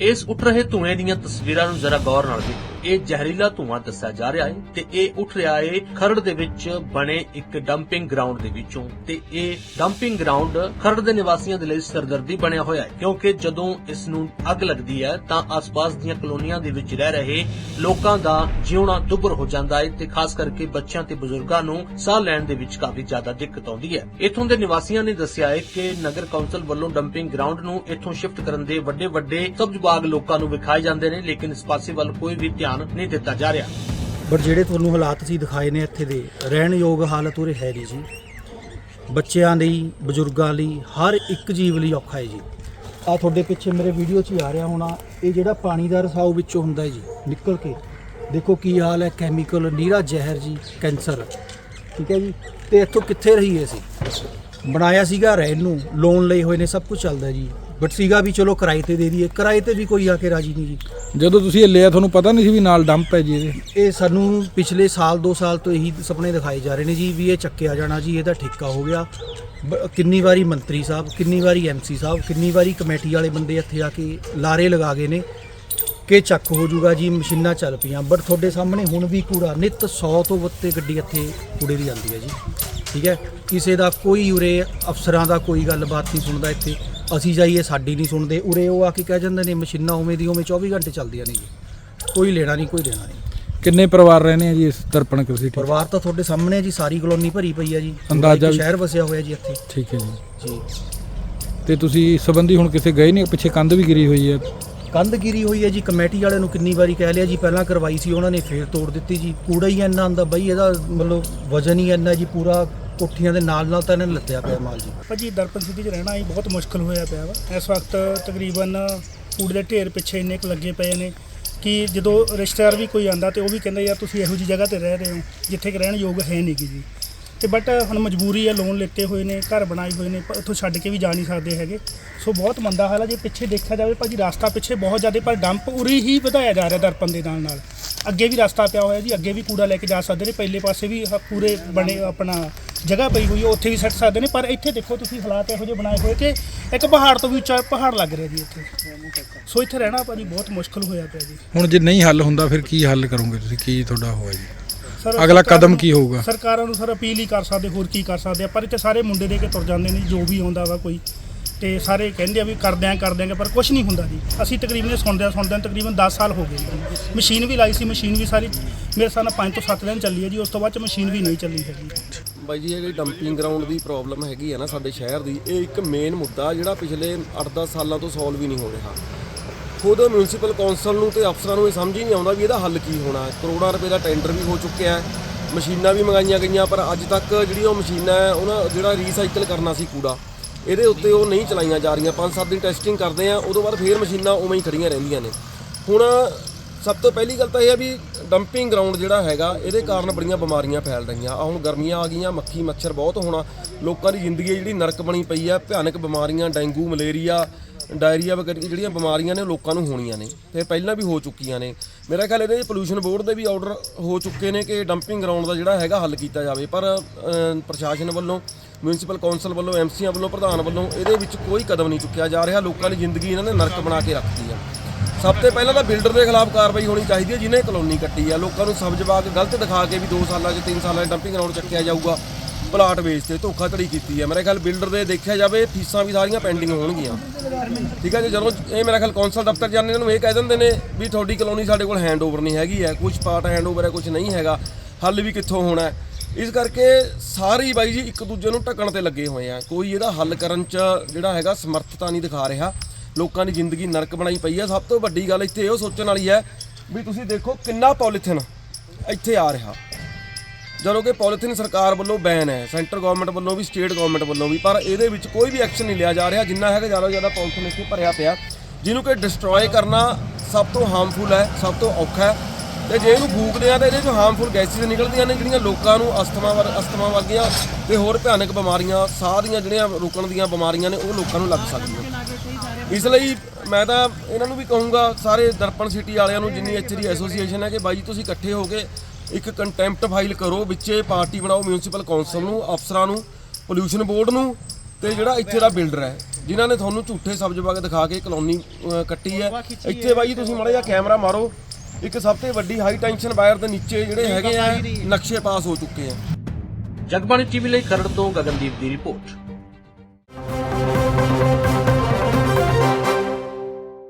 ਇਸ ਉੱਠ ਰਹੇ ਧੂਏ ਦੀਆਂ ਤਸਵੀਰਾਂ ਨੂੰ ਜ਼ਰਾ ਗੌਰ ਨਾਲ ਵੇਖੋ। ਇਹ ਜ਼ਹਿਰੀਲਾ ਧੂਆਂ ਦੱਸਿਆ ਜਾ ਰਿਹਾ ਹੈ ਤੇ ਇਹ ਉੱਠ ਰਿਹਾ ਹੈ ਖਰੜ ਦੇ ਵਿੱਚ ਬਣੇ ਇੱਕ ਡੰਪਿੰਗ ਗਰਾਊਂਡ ਦੇ ਵਿੱਚੋਂ ਤੇ ਇਹ ਡੰਪਿੰਗ ਗਰਾਊਂਡ ਖਰੜ ਦੇ ਨਿਵਾਸੀਆਂ ਦੇ ਲਈ ਸਰਦਰਦੀ ਬਣਿਆ ਹੋਇਆ ਹੈ। ਕਿਉਂਕਿ ਜਦੋਂ ਇਸ ਨੂੰ ਅੱਗ ਲੱਗਦੀ ਹੈ ਤਾਂ ਆਸ-ਪਾਸ ਦੀਆਂ ਕਲੋਨੀਆਂ ਦੇ ਵਿੱਚ ਰਹਿ ਰਹੇ ਲੋਕਾਂ ਦਾ ਜਿਉਣਾ ਦੁੱਭਰ ਹੋ ਜਾਂਦਾ ਹੈ ਤੇ ਖਾਸ ਕਰਕੇ ਬੱਚਿਆਂ ਤੇ ਬਜ਼ੁਰਗਾਂ ਨੂੰ ਸਾਹ ਲੈਣ ਦੇ ਵਿੱਚ ਕਾਫੀ ਜ਼ਿਆਦਾ ਦਿੱਕਤ ਆਉਂਦੀ ਹੈ। ਇਥੋਂ ਦੇ ਨਿਵਾਸੀਆਂ ਨੇ ਦੱਸਿਆ ਹੈ ਕਿ ਨਗਰ ਕੌਂਸਲ ਵੱਲੋਂ ਡੰਪਿੰਗ ਗਰਾਊਂਡ ਨੂੰ ਇਥੋਂ ਸ਼ਿਫਟ ਕਰਨ ਦੇ ਵੱਡੇ ਵੱਡੇ ਸਬਜ਼ ਬਾਗ ਲੋਕਾਂ ਨੂੰ ਵਿਖਾਏ ਜਾਂਦੇ ਨੇ, ਲੇਕਿਨ ਇਸ ਪਾਸੇ ਵੱਲ ਕੋਈ ਵੀ ਧਿਆਨ ਨਹੀਂ ਦਿੱਤਾ ਜਾ ਰਿਹਾ। ਬਟ ਜਿਹੜੇ ਤੁਹਾਨੂੰ ਹਾਲਾਤ ਸੀ ਦਿਖਾਏ ਨੇ ਇੱਥੇ ਦੇ, ਰਹਿਣਯੋਗ ਹਾਲਤ ਉਰੇ ਹੈ ਨਹੀਂ ਜੀ। ਬੱਚਿਆਂ ਲਈ, ਬਜ਼ੁਰਗਾਂ ਲਈ, ਹਰ ਇੱਕ ਜੀਵ ਲਈ ਔਖਾ ਹੈ ਜੀ। ਆ ਤੁਹਾਡੇ ਪਿੱਛੇ ਮੇਰੇ ਵੀਡੀਓ 'ਚ ਆ ਰਿਹਾ ਹੋਣਾ, ਇਹ ਜਿਹੜਾ ਪਾਣੀ ਦਾ ਰਸਾਓ ਵਿੱਚੋਂ ਹੁੰਦਾ ਹੈ ਜੀ, ਨਿਕਲ ਕੇ। ਦੇਖੋ ਕੀ ਹਾਲ ਹੈ ਕੈਮੀਕਲ ਨੀਰਾ ਜ਼ਹਿਰ ਜੀ, ਕੈਂਸਰ। ਠੀਕ ਹੈ ਜੀ, ਤੇ ਇੱਥੋਂ ਕਿੱਥੇ ਰਹੀਏ ਸੀ ਬਣਾਇਆ ਸੀਗਾ ਰਹਿਣ ਨੂੰ ਲੋਨ ਲਏ ਹੋਏ ਨੇ, ਸਭ ਕੁਝ ਚੱਲਦਾ ਜੀ। ਬਟ ਸੀਗਾ ਵੀ ਚਲੋ ਕਿਰਾਏ ਤੇ ਦੇ ਦਈਏ। ਕਿਰਾਏ ਤੇ ਵੀ ਕੋਈ ਆ ਕੇ ਰਾਜੀ ਨਹੀਂ ਜੀ। ਜਦੋਂ ਤੁਸੀਂ ਇਹ ਲਿਆ ਤੁਹਾਨੂੰ ਪਤਾ ਨਹੀਂ ਸੀ ਵੀ ਨਾਲ ਡੰਪ ਹੈ ਜੀ ਇਹਦੇ। ਇਹ ਸਾਨੂੰ ਪਿਛਲੇ ਸਾਲ 2 ਸਾਲ ਤੋਂ ਇਹੀ ਸੁਪਨੇ ਦਿਖਾਏ ਜਾ ਰਹੇ ਨੇ ਜੀ ਵੀ ਇਹ ਚੱਕਿਆ ਜਾਣਾ ਜੀ ਇਹਦਾ ਠੇਕਾ ਹੋ ਗਿਆ। ਬ- ਕਿੰਨੀ ਵਾਰੀ ਮੰਤਰੀ ਸਾਹਿਬ ਕਿੰਨੀ ਵਾਰੀ ਐਮਸੀ ਸਾਹਿਬ ਕਿੰਨੀ ਵਾਰੀ ਕਮੇਟੀ ਵਾਲੇ ਬੰਦੇ ਇੱਥੇ ਆ ਕੇ ਲਾਰੇ ਲਗਾ ਗਏ ਨੇ ਕਿ ਚੱਕ ਹੋ ਜਾਊਗਾ ਜੀ ਮਸ਼ੀਨਾਂ ਚੱਲ ਪਈਆਂ। ਬਟ ਤੁਹਾਡੇ ਸਾਹਮਣੇ ਹੁਣ ਵੀ ਕੂੜਾ ਨਿਤ 100 ਤੋਂ ਵੱਤੇ ਗੱਡੀ ਇੱਥੇ ਕੂੜੇ ਦੀ ਆਉਂਦੀ ਹੈ ਜੀ। ਠੀਕ ਹੈ? ਕਿਸੇ ਦਾ ਕੋਈ ਉਰੇ ਅਫਸਰਾਂ ਦਾ ਕੋਈ ਗੱਲਬਾਤ ਨਹੀਂ ਸੁਣਦਾ ਇੱਥੇ। ਅਸੀਂ ਜਾਈਏ ਸਾਡੀ ਨਹੀਂ ਸੁਣਦੇ। ਉਰੇ ਉਹ ਆ ਕੇ ਕਹਿ ਜਾਂਦੇ ਨੇ ਮਸ਼ੀਨਾਂ ਉਵੇਂ ਦੀ ਉਵੇਂ 24 ਘੰਟੇ ਚੱਲਦੀਆਂ ਨੇ ਜੀ। ਕੋਈ ਲੈਣਾ ਨਹੀਂ ਕੋਈ ਦੇਣਾ ਨਹੀਂ। ਕਿੰਨੇ ਪਰਿਵਾਰ ਰਹਿੰਦੇ ਆ ਜੀ ਇਸ ਦਰਪਣ ਕ੍ਰਿਸ਼ੀ ਪਰਿਵਾਰ ਤਾਂ ਤੁਹਾਡੇ ਸਾਹਮਣੇ ਹੈ ਜੀ ਸਾਰੀ ਕਲੋਨੀ ਭਰੀ ਪਈ ਹੈ ਜੀ। ਅੰਦਾਜ਼ਾ ਇੱਕ ਵੀ- ਸ਼ਹਿਰ ਵਸਿਆ ਹੋਇਆ ਜੀ ਇੱਥੇ। ਠੀਕ ਹੈ ਜੀ। ਜੀ। ਤੇ ਤੁਸੀਂ ਸੰਬੰਧੀ ਹੁਣ ਕਿਸੇ ਗਏ ਨਹੀਂ? ਪਿੱਛੇ ਕੰਧ ਵੀ ਗਿਰੀ ਹੋਈ ਹੈ। ਕੰਧ ਗਿਰੀ ਹੋਈ ਹੈ ਜੀ ਕਮੇਟੀ ਵਾਲਿਆਂ ਨੂੰ ਕਿੰਨੀ ਵਾਰੀ ਕਹਿ ਲਿਆ ਜੀ ਪਹਿਲਾਂ ਕਰਵਾਈ ਸੀ ਉਹਨਾਂ ਨੇ ਫੇਰ ਤੋੜ ਦਿੱਤੀ ਜੀ। ਕੂੜਾ ਹੀ ਇੰਨਾ ਆਂਦਾ ਬਈ ਇਹਦਾ ਮਤਲਬ ਵਜ਼ਨ ਹੀ ਇੰਨਾ ਜੀ ਪੂਰਾ ਕੋਠੀਆਂ ਦੇ ਨਾਲ ਨਾਲ ਤਾਂ ਇਹਨਾਂ ਨੇ ਲੱਤਿਆ ਪਿਆ ਮਾਲ ਜੀ। ਭਾਜੀ, ਦਰਪਨ ਸਿਟੀ 'ਚ ਰਹਿਣਾ ਹੀ ਬਹੁਤ ਮੁਸ਼ਕਲ ਹੋਇਆ ਪਿਆ ਵਾ। ਇਸ ਵਕਤ ਤਕਰੀਬਨ ਕੂੜੇ ਦੇ ਢੇਰ ਪਿੱਛੇ ਇੰਨੇ ਕੁ ਲੱਗੇ ਪਏ ਨੇ ਕਿ ਜਦੋਂ ਰਿਸ਼ਤੇਦਾਰ ਵੀ ਕੋਈ ਆਂਦਾ ਤੇ ਉਹ ਵੀ ਕਹਿੰਦਾ, ਯਾਰ, ਤੁਸੀਂ ਇਹੋ ਜਿਹੀ ਜਗ੍ਹਾ ਤੇ ਰਹਿ ਰਹੇ ਹੋ ਜਿੱਥੇ ਕਿ ਰਹਿਣ ਯੋਗ ਹੈ ਨਹੀਂ ਗੀ ਜੀ। ਤੇ ਬਟ ਹੁਣ ਮਜਬੂਰੀ ਹੈ ਲੋਨ ਲਿੱਤੇ ਹੋਏ ਨੇ, ਘਰ ਬਣਾਏ ਹੋਏ ਨੇ, ਉੱਥੋਂ ਛੱਡ ਕੇ ਵੀ ਜਾ ਨਹੀਂ ਸਕਦੇ ਹੈਗੇ। ਸੋ ਬਹੁਤ ਮੰਦਾ ਹਾਲ ਹੈ ਜੇ ਪਿੱਛੇ ਦੇਖਿਆ ਜਾਵੇ ਭਾਜੀ, ਰਸਤਾ ਪਿੱਛੇ ਬਹੁਤ ਜ਼ਿਆਦਾ, ਪਰ ਡੰਪ ਉਰੀ ਹੀ ਵਧਾਇਆ ਜਾ ਰਿਹਾ ਦਰਪਨ ਦੇ ਨਾਲ ਨਾਲ। ਅੱਗੇ ਵੀ ਰਸਤਾ ਪਿਆ ਹੋਇਆ ਜੀ, ਅੱਗੇ ਵੀ ਕੂੜਾ ਲੈ ਕੇ ਜਾ ਸਕਦੇ ਨੇ, ਪਹਿਲੇ ਪਾਸੇ ਵੀ ਪੂਰੇ ਬਣੇ ਆਪਣਾ ਜਗ੍ਹਾ ਪਈ ਹੋਈ ਹੈ ਉੱਥੇ ਵੀ ਸੱਟ ਸਕਦੇ ਨੇ ਪਰ ਇੱਥੇ ਦੇਖੋ ਤੁਸੀਂ ਹਾਲਾਤ ਇਹੋ ਜਿਹੇ ਬਣਾਏ ਹੋਏ ਕਿ ਇੱਕ ਪਹਾੜ ਤੋਂ ਵੀ ਉੱਚਾ ਪਹਾੜ ਲੱਗ ਰਿਹਾ ਜੀ ਇੱਥੇ। ਸੋ ਇੱਥੇ ਰਹਿਣਾ ਭਾਜੀ ਬਹੁਤ ਮੁਸ਼ਕਲ ਹੋਇਆ ਪਿਆ ਜੀ। ਹੁਣ ਜੇ ਨਹੀਂ ਹੱਲ ਹੁੰਦਾ ਫਿਰ ਕੀ ਹੱਲ ਕਰੋਗੇ ਤੁਸੀਂ? ਕੀ ਤੁਹਾਡਾ ਹੋਇਆ ਜੀ? ਸਰ ਅਗਲਾ ਕਦਮ ਕੀ ਹੋਊਗਾ? ਸਰਕਾਰਾਂ ਨੂੰ ਸਰ ਅਪੀਲ ਹੀ ਕਰ ਸਕਦੇ ਹੋਰ ਕੀ ਕਰ ਸਕਦੇ ਆ? ਪਰ ਇੱਥੇ ਸਾਰੇ ਮੁੰਡੇ ਦੇ ਕੇ ਤੁਰ ਜਾਂਦੇ ਨੇ ਜੋ ਵੀ ਆਉਂਦਾ ਵਾ ਕੋਈ। ਤੇ ਸਾਰੇ ਕਹਿੰਦੇ ਆ ਵੀ ਕਰ ਦਿਆਂ ਕਰ ਦਿਆਂਗੇ ਪਰ ਕੁਝ ਨਹੀਂ ਹੁੰਦਾ ਜੀ। ਅਸੀਂ ਤਕਰੀਬਨ ਇਹ ਸੁਣਦਿਆਂ ਸੁਣਦਿਆਂ ਤਕਰੀਬਨ 10 ਸਾਲ ਹੋ ਗਏ ਮਸ਼ੀਨ ਵੀ ਲਾਈ ਸੀ ਮਸ਼ੀਨ ਵੀ ਸਾਰੀ। ਮੇਰੇ ਹਿਸਾਬ ਨਾਲ 5 ਤੋਂ 7 ਦਿਨ ਚੱਲੀ ਹੈ ਜੀ ਉਸ ਤੋਂ ਬਾਅਦ ਚ ਮਸ਼ੀਨ ਵੀ ਨਹੀਂ ਚੱਲੀ ਹੈਗੀ। ਬਾਈ ਜੀ, ਇਹ ਜਿਹੜੀ ਡੰਪਿੰਗ ਗਰਾਊਂਡ ਦੀ ਪ੍ਰੋਬਲਮ ਹੈਗੀ ਹੈ ਨਾ ਸਾਡੇ ਸ਼ਹਿਰ ਦੀ, ਇਹ ਇੱਕ ਮੇਨ ਮੁੱਦਾ ਜਿਹੜਾ ਪਿਛਲੇ 8-10 ਸਾਲਾਂ ਤੋਂ ਸੋਲਵ ਹੀ ਨਹੀਂ ਹੋ ਰਿਹਾ। ਖੁਦ ਮਿਊਨਿਸਪਲ ਕੌਂਸਲ ਨੂੰ ਤੇ ਅਫਸਰਾਂ ਨੂੰ ਇਹ ਸਮਝ ਹੀ ਨਹੀਂ ਆਉਂਦਾ ਵੀ ਇਹਦਾ ਹੱਲ ਕੀ ਹੋਣਾ ਹੈ। ਕਰੋੜਾਂ ਰੁਪਏ ਦਾ ਟੈਂਡਰ ਵੀ ਹੋ ਚੁੱਕਿਆ ਹੈ, ਮਸ਼ੀਨਾਂ ਵੀ ਮੰਗਾਈਆਂ ਗਈਆਂ, ਪਰ ਅੱਜ ਤੱਕ ਜਿਹੜੀ ਉਹ ਮਸ਼ੀਨਾਂ ਹੈ, ਉਹਨਾਂ ਜਿਹੜਾ ਰੀਸਾਈਕਲ ਕਰਨਾ ਸੀ ਕੂੜਾ, ਇਹਦੇ ਉੱਤੇ ਉਹ ਨਹੀਂ ਚਲਾਈਆਂ ਜਾ ਰਹੀਆਂ। 5-7 ਦਿਨ ਟੈਸਟਿੰਗ ਕਰਦੇ ਆ, ਉਦੋਂ ਬਾਅਦ ਫੇਰ ਮਸ਼ੀਨਾਂ ਉਵੇਂ ਹੀ ਖੜੀਆਂ ਰਹਿੰਦੀਆਂ ਨੇ। ਹੁਣ ਸਭ ਤੋਂ ਪਹਿਲੀ ਗੱਲ ਤਾਂ ਇਹ ਹੈ ਵੀ ਡੰਪਿੰਗ ਗਰਾਊਂਡ ਜਿਹੜਾ ਹੈਗਾ, ਇਹਦੇ ਕਾਰਨ ਬੜੀਆਂ ਬਿਮਾਰੀਆਂ ਫੈਲ ਰਹੀਆਂ। ਆ ਹੁਣ ਗਰਮੀਆਂ ਆ ਗਈਆਂ, ਮੱਖੀ, ਮੱਛਰ ਬਹੁਤ ਹੋਣਾ। ਲੋਕਾਂ ਦੀ ਜ਼ਿੰਦਗੀ ਜਿਹੜੀ ਨਰਕ ਬਣੀ ਪਈ ਆ, ਭਿਆਨਕ ਬਿਮਾਰੀਆਂ, ਡੇਂਗੂ, ਮਲੇਰੀਆ, ਡਾਇਰੀਆ ਵਗੈਰਾ ਜਿਹੜੀਆਂ ਬਿਮਾਰੀਆਂ ਨੇ ਉਹ ਲੋਕਾਂ ਨੂੰ ਹੋਣੀਆਂ ਨੇ। ਤੇ ਪਹਿਲਾਂ ਵੀ ਹੋ ਚੁੱਕੀਆਂ ਨੇ। ਮੇਰਾ ਖਿਆਲ ਇਹਦੇ ਪੋਲੂਸ਼ਨ ਬੋਰਡ ਦੇ ਵੀ ਆਰਡਰ ਹੋ ਚੁੱਕੇ ਨੇ ਕਿ ਡੰਪਿੰਗ ਗਰਾਊਂਡ ਦਾ ਜਿਹੜਾ ਹੈਗਾ ਹੱਲ ਕੀਤਾ ਜਾਵੇ। ਪਰ ਪ੍ਰਸ਼ਾਸਨ ਵੱਲੋਂ ਮਿਊਨਿਸਪਲ ਕੌਂਸਲ ਵੱਲੋਂ ਐਮਸੀਆਂ ਵੱਲੋਂ, ਪ੍ਰਧਾਨ ਵੱਲੋਂ ਇਹਦੇ ਵਿੱਚ ਕੋਈ ਕਦਮ ਨਹੀਂ ਚੁੱਕਿਆ ਜਾ ਰਿਹਾ। ਲੋਕਾਂ ਦੀ ਜ਼ਿੰਦਗੀ ਇਹਨਾਂ ਨੇ ਨਰਕ ਬਣਾ ਕੇ ਰੱਖਤੀ ਸਭ ਤੋਂ ਪਹਿਲਾਂ ਤਾਂ ਬਿਲਡਰ ਦੇ ਖਿਲਾਫ ਕਾਰਵਾਈ ਹੋਣੀ ਚਾਹੀਦੀ ਹੈ, ਜਿਹਨੇ ਕਲੋਨੀ ਕੱਟੀ ਆ। ਲੋਕਾਂ ਨੂੰ ਸਬਜ਼ ਕੇ ਗਲਤ ਦਿਖਾ ਕੇ ਵੀ 2 ਸਾਲਾਂ 'ਚ 3 ਸਾਲਾਂ 'ਚ ਡੰਪਿੰਗ ਗਰਾਊਂਡ ਚੱਕਿਆ ਜਾਊਗਾ ਪਲਾਟ ਵੇਚਦੇ ਧੋਖਾਧੜੀ ਕੀਤੀ ਹੈ ਮੇਰੇ ਖਿਆਲ ਬਿਲਡਰ ਦੇ ਦੇਖਿਆ ਜਾਵੇ, ਫੀਸਾਂ ਵੀ ਸਾਰੀਆਂ ਪੈਂਡਿੰਗ ਹੋਣਗੀਆਂ। ਠੀਕ ਹੈ ਜੀ, ਜਦੋਂ ਇਹ ਮੇਰੇ ਖਿਆਲ ਕੌਂਸਲ ਦਫ਼ਤਰ ਜਾਂਦੇ ਇਹਨਾਂ ਨੂੰ ਇਹ ਕਹਿ ਦਿੰਦੇ ਨੇ ਵੀ ਤੁਹਾਡੀ ਕਲੋਨੀ ਸਾਡੇ ਕੋਲ ਹੈਂਡਓਵਰ ਨਹੀਂ ਹੈਗੀ ਹੈ ਕੁਝ ਪਾਰਟ ਹੈਂਡਓਵਰ ਹੈ ਕੁਝ ਨਹੀਂ ਹੈਗਾ, ਹੱਲ ਵੀ ਕਿੱਥੋਂ ਹੋਣਾ ਇਸ ਕਰਕੇ ਸਾਰੇ ਬਾਈ ਜੀ ਇੱਕ ਦੂਜੇ ਨੂੰ ਢੱਕਣ ਤੇ ਲੱਗੇ ਹੋਏ ਆ। ਕੋਈ ਇਹਦਾ ਹੱਲ ਕਰਨ 'ਚ ਜਿਹੜਾ ਹੈਗਾ ਸਮਰਥਤਾ ਨਹੀਂ ਦਿਖਾ ਰਿਹਾ। ਲੋਕਾਂ ਦੀ ਜ਼ਿੰਦਗੀ ਨਰਕ ਬਣਾਈ ਪਈ ਹੈ ਸਭ ਤੋਂ ਵੱਡੀ ਗੱਲ ਇੱਥੇ ਇਹ ਸੋਚਣ ਵਾਲੀ ਹੈ ਵੀ ਤੁਸੀਂ ਦੇਖੋ ਕਿੰਨਾ ਪੋਲੀਥਿਨ ਇੱਥੇ ਆ ਰਿਹਾ। ਜਦੋਂ ਕਿ ਪੋਲੀਥਿਨ ਸਰਕਾਰ ਵੱਲੋਂ ਬੈਨ ਹੈ, ਸੈਂਟਰ ਗਵਰਨਮੈਂਟ ਵੱਲੋਂ ਵੀ ਸਟੇਟ ਗਵਰਨਮੈਂਟ ਵੱਲੋਂ ਵੀ, ਪਰ ਇਹਦੇ ਵਿੱਚ ਕੋਈ ਵੀ ਐਕਸ਼ਨ ਨਹੀਂ ਲਿਆ ਜਾ ਰਿਹਾ, ਜਿੰਨਾ ਹੈਗਾ ਜ਼ਿਆਦਾ ਤੋਂ ਜ਼ਿਆਦਾ ਪੋਲੀਥਿਨ ਇੱਥੇ ਭਰਿਆ ਪਿਆ। ਜਿਹਨੂੰ ਕਿ ਡਿਸਟਰੋਏ ਕਰਨਾ ਸਭ ਤੋਂ ਹਾਰਮਫੁਲ ਹੈ, ਸਭ ਤੋਂ ਔਖਾ ਹੈ। ਤੇ ਜੇ ਇਹਨੂੰ ਫੂਕਦੇ ਆ ਤਾਂ ਇਹਦੇ ਚੋਂ ਹਾਰਮਫੁਲ ਗੈਸਿਸ ਨਿਕਲਦੀਆਂ ਨੇ, ਜਿਹੜੀਆਂ ਲੋਕਾਂ ਨੂੰ ਅਸਥਮਾ ਵਰ, ਅਸਥਮਾ ਵਰਗੀਆਂ ਤੇ ਹੋਰ ਭਿਆਨਕ ਬਿਮਾਰੀਆਂ, ਸਾਹ ਦੀਆਂ ਜਿਹੜੀਆਂ ਰੁਕਣ ਦੀਆਂ ਬਿਮਾਰੀਆਂ ਨੇ, ਉਹ ਲੋਕਾਂ ਨੂੰ ਲੱਗ ਸਕਦੀਆਂ ਇਸ ਲਈ ਮੈਂ ਤਾਂ ਇਹਨਾਂ ਨੂੰ ਵੀ ਕਹੂੰਗਾ, ਸਾਰੇ ਦਰਪਣ ਸਿਟੀ ਵਾਲਿਆਂ ਨੂੰ ਜਿੰਨੀ ਐਚ ਦੀ ਐਸੋਸੀਏਸ਼ਨ ਹੈ ਕਿ ਬਾਈ ਜੀ ਤੁਸੀਂ ਇਕੱਠੇ ਹੋ ਕੇ ਇੱਕ ਕੰਟੈਂਪਟ ਫਾਈਲ ਕਰੋ, ਵਿੱਚੇ ਪਾਰਟੀ ਬਣਾਓ ਮਿਊਨਿਸਪਲ ਕੌਂਸਲ ਨੂੰ, ਅਫਸਰਾਂ ਨੂੰ ਪੋਲੂਸ਼ਨ ਬੋਰਡ ਨੂੰ ਤੇ ਜਿਹੜਾ ਇੱਥੇ ਦਾ ਬਿਲਡਰ ਹੈ, ਜਿਨ੍ਹਾਂ ਨੇ ਤੁਹਾਨੂੰ ਝੂਠੇ ਸਬਜ਼ ਬਾਗ ਦਿਖਾ ਕੇ ਕਲੋਨੀ ਕੱਟੀ ਹੈ। ਇੱਥੇ ਬਾਈ ਜੀ ਤੁਸੀਂ ਮਾੜਾ ਜਿਹਾ ਕੈਮਰਾ ਮਾਰੋ, ਇੱਕ ਸਭ ਤੋਂ ਵੱਡੀ ਹਾਈ ਟੈਂਸ਼ਨ ਵਾਇਰ ਦੇ ਨੀਚੇ ਜਿਹੜੇ ਹੈਗੇ ਆ, ਨਕਸ਼ੇ ਪਾਸ ਹੋ ਚੁੱਕੇ ਆ। ਜਗਬਾਣੀ ਟੀਵੀ ਲਈ ਖਰੜ ਤੋਂ ਗਗਨਦੀਪ ਦੀ ਰਿਪੋਰਟ।